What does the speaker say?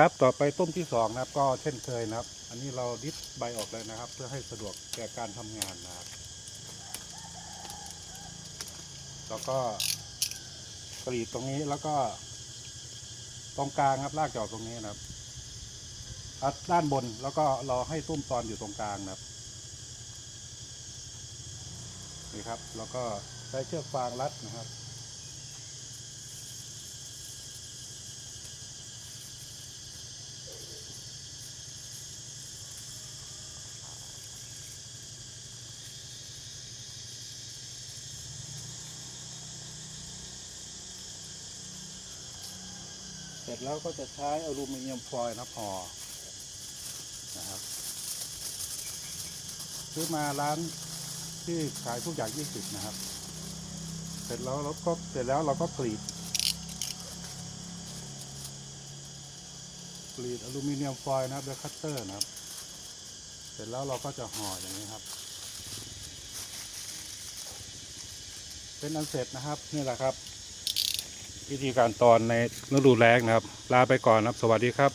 ครับต่อไปต้มที่สองนะครับ ก็เช่นเคยนะครับ อันนี้เราดิสใบออกเลยนะครับ เพื่อให้สะดวกแก่การทำงานนะครับ แล้วก็กรีดตรงนี้แล้วก็ตรงกลางครับลากจอกตรงนี้นะครับอัดด้านบนแล้วก็รอให้ตุ้มตอนอยู่ตรงกลางนะครับนี่ครับ แล้วก็ใช้เชือกฟางรัดนะครับ เสร็จแล้วก็จะใช้อลูมิเนียมฟอยล์นะพอนะครับซื้อมาร้านที่ขายทุกอย่างยี่สิบนะครับ เสร็จแล้วเราก็เสร็จแล้วเราก็กรีดกรีดอลูมิเนียมฟอยล์นะครับด้วยคัตเตอร์นะครับ เสร็จแล้วเราก็จะห่ออย่างนี้ครับ เป็นอันเสร็จนะครับนี่แหละครับ วิธีการตอนในฤดูแล้งนะครับ ลาไปก่อนครับ สวัสดีครับ